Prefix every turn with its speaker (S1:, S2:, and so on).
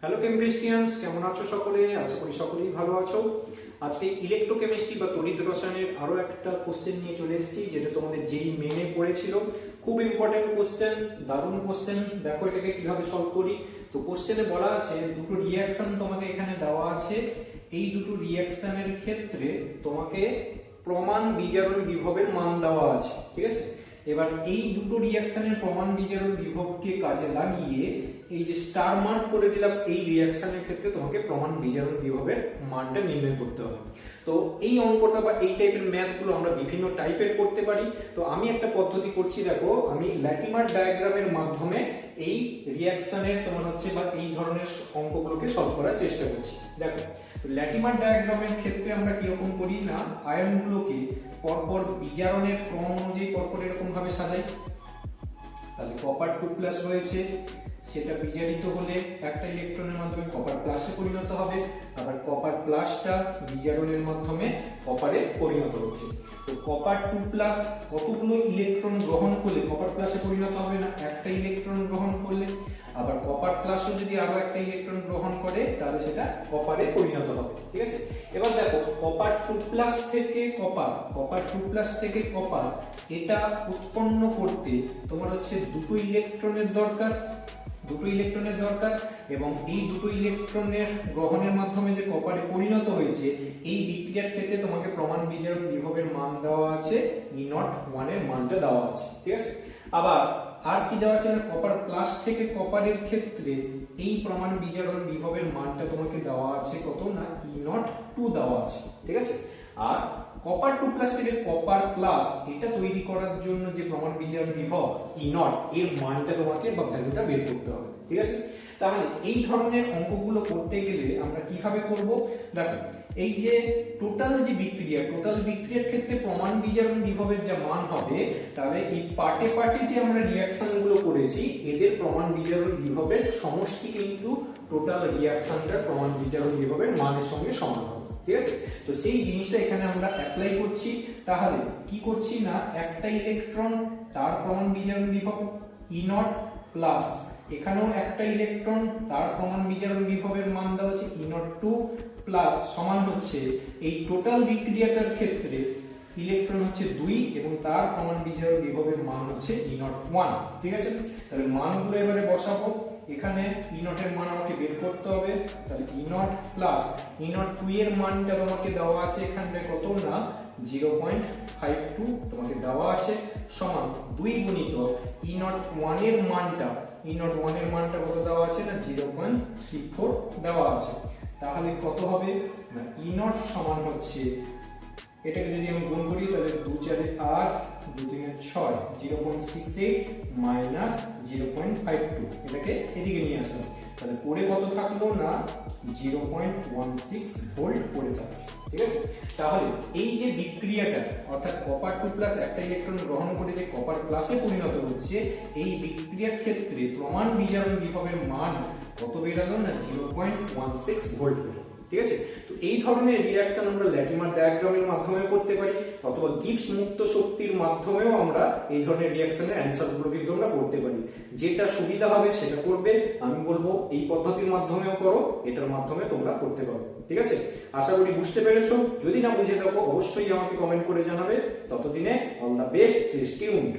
S1: Hello কেমিস্ট্রিয়ানস কেমন আছো সকলে? আশা করি সকলেই ভালো আছো। আজকে ইলেকট্রোকেমিস্ট্রি বা তড়িৎ রসায়নের আরও একটা কোশ্চেন নিয়ে চলে এসেছি, যেটা তোমাদের যেই মেনে পড়েছিল। খুব ইম্পর্টেন্ট কোশ্চেন দারুণ কোশ্চেন দেখো এটাকে কীভাবে সলভ করি। তো কোশ্চেনে বলা আছে, দুটো রিয়াকশন তোমাকে এখানে দেওয়া আছে। এই দুটো রিয়াকশনের ক্ষেত্রে তোমাকে প্রমাণ বিজারণ বিভবের মান দেওয়া আছে, ঠিক আছে? এবার এই দুটো রিয়াকশনের প্রমাণ বিজারণ বিভবকে কাজে লাগিয়ে এই যে স্টার মার্ক করে দিলাম, এই রিয়াকশনের ক্ষেত্রে তোমাকে প্রমাণ বিজারণ বিভবের মানটা নির্ণয় করতে হবে। তো এই অঙ্কটা বা এই টাইপের ম্যাথগুলো আমরা বিভিন্ন টাইপের করতে পারি। তো আমি একটা পদ্ধতি করছি, দেখো, আমি ল্যাটিমার ডায়াগ্রামের মাধ্যমে এই রিয়াকশনের তোমার হচ্ছে বা এই ধরনের অঙ্কগুলোকে সলভ করার চেষ্টা করছি। দেখো ল্যাটিমার ডায়াগ্রামের ক্ষেত্রে আমরা কীরকম করি না? আয়নগুলোকে পরপর বিজারণের ক্রম অনুযায়ী পরপর এরকম ভাবে সাজাই। তাহলে কপার টু প্লাস রয়েছে। সেটা বিজারিত হলে একটা ইলেকট্রনের মাধ্যমে কপার প্লাসে পরিণত হবে। আবার কপার প্লাসটা বিজারণের মাধ্যমে কপারে পরিণত হচ্ছে। তো কপার টু প্লাস কতগুলো ইলেকট্রন গ্রহণ করলে কপার প্লাসে পরিণত হবে না? একটা ইলেকট্রন গ্রহণ করলে। আবার কপার প্লাসও যদি আরও একটা ইলেকট্রন গ্রহণ করে, তাহলে সেটা কপারে পরিণত হবে। ঠিক আছে? এবার দেখো কপার টু প্লাস থেকে কপার কপার টু প্লাস থেকে কপার এটা উৎপন্ন করতে তোমার হচ্ছে দুটো ইলেকট্রনের দরকার। দুটো ইলেকট্রনের দরকার এবং এই দুটো ইলেকট্রনের গ্রহণের মাধ্যমে যে কপারে পরিণত হয়েছে, এই বিক্রিয়ার ক্ষেত্রে তোমাকে প্রমাণ বিজারণ বিভবের মান দেওয়া আছে ই নট ওয়ানের মানটা দেওয়া আছে, ঠিক আছে? আবার আর কি দেওয়া আছে? কপার প্লাস থেকে কপারের ক্ষেত্রে এই প্রমাণ বিজারণ বিভবের মানটা তোমাকে দেওয়া আছে কত না? ই নট টু দেওয়া আছে, ঠিক আছে? আর কপার টু প্লাস থেকে কপার প্লাস এটা তৈরি করার জন্য যে প্রমাণ বিজারণ বিভব ই নট এর মানটা তোমাকে বা ভ্যালুটা বের করতে হবে, ঠিক আছে? তাহলে এই ধরনের অঙ্কগুলো করতে গেলে আমরা কীভাবে করব? দেখো, এই যে টোটাল যে বিক্রিয়া টোটাল বিক্রিয়ার ক্ষেত্রে প্রমাণ বিজারণ বিভবের যা মান হবে, তাহলে এই পার্টে পার্টে যে আমরা রিয়াকশনগুলো করেছি, এদের প্রমাণ বিজারণ বিভবের সমষ্টি কিন্তু টোটাল রিয়াকশনটার প্রমাণ বিজারণ বিভবের মানের সঙ্গে সমান হবে। ঠিক আছে? তো সেই জিনিসটা এখানে আমরা অ্যাপ্লাই করছি। তাহলে কি করছি না? একটা ইলেকট্রন তার প্রমাণ বিজারণ বিভব ই নট প্লাস এখানেও একটা ইলেকট্রন তার প্রমাণ বিজারণ বিভবের মান দেওয়া হচ্ছে ই নট টু প্লাস সমান হচ্ছে এই টোটাল বিক্রিয়াটার ক্ষেত্রে ইলেকট্রন হচ্ছে দুই এবং তার প্রমাণ বিজারণ বিভবের মান হচ্ছে ই নট ওয়ান ঠিক আছে? তাহলে মানগুলো এবারে বসাবো। এখানে ই নটের মান আমাকে বের করতে হবে। তাহলে E nought plus E nought two এর মানটা তোমাকে দেওয়া আছে এখানে কত না? জিরো পয়েন্ট ফাইভ টু তোমাকে দেওয়া আছে। সমান দুই গুণিত ই নট ওয়ানের মানটা। ই নট ওয়ানের মানটা কত দেওয়া আছে না? জিরো পয়েন্ট থ্রি ফোর দেওয়া আছে। তাহলে কত হবে? না ই নট সমান হচ্ছে এটাকে যদি আমি গুণ করি, তাহলে দু চারে আট, দু তিনে ছয়, zero point six eight minus zero point five two. এটাকে এদিকে নিয়ে আসলাম তাহলে পরে কত থাকল না? Zero point one six volt পড়ে থাকছে ঠিক আছে? তাহলে এই যে বিক্রিয়াটা, অর্থাৎ কপার টু প্লাস একটা ইলেকট্রন গ্রহণ করে যে কপার প্লাসে পরিণত হচ্ছে, এই বিক্রিয়ার ক্ষেত্রে প্রমাণ বিজারণ বিভবের মান কত বেরালো না? Zero point one six volt বেরোলো ঠিক আছে? তো এই ধরনের রিয়াকশন আমরা ল্যাটিমার ডায়াগ্রামের মাধ্যমে করতে পারি, অথবা গিবস মুক্ত শক্তির মাধ্যমেও আমরা এই ধরনের রিয়াকশনের অ্যান্সারগুলো কিন্তু আমরা করতে পারি। যেটা সুবিধা হবে সেটা করবে। আমি বলব, এই পদ্ধতির মাধ্যমেও করো, এটার মাধ্যমে তোমরা করতে পারো। ঠিক আছে? আশা করি বুঝতে পেরেছ। যদি না বুঝে থাকো, অবশ্যই আমাকে কমেন্ট করে জানাবে। ততদিনে অল দ্য বেস্ট স্টিউন্ড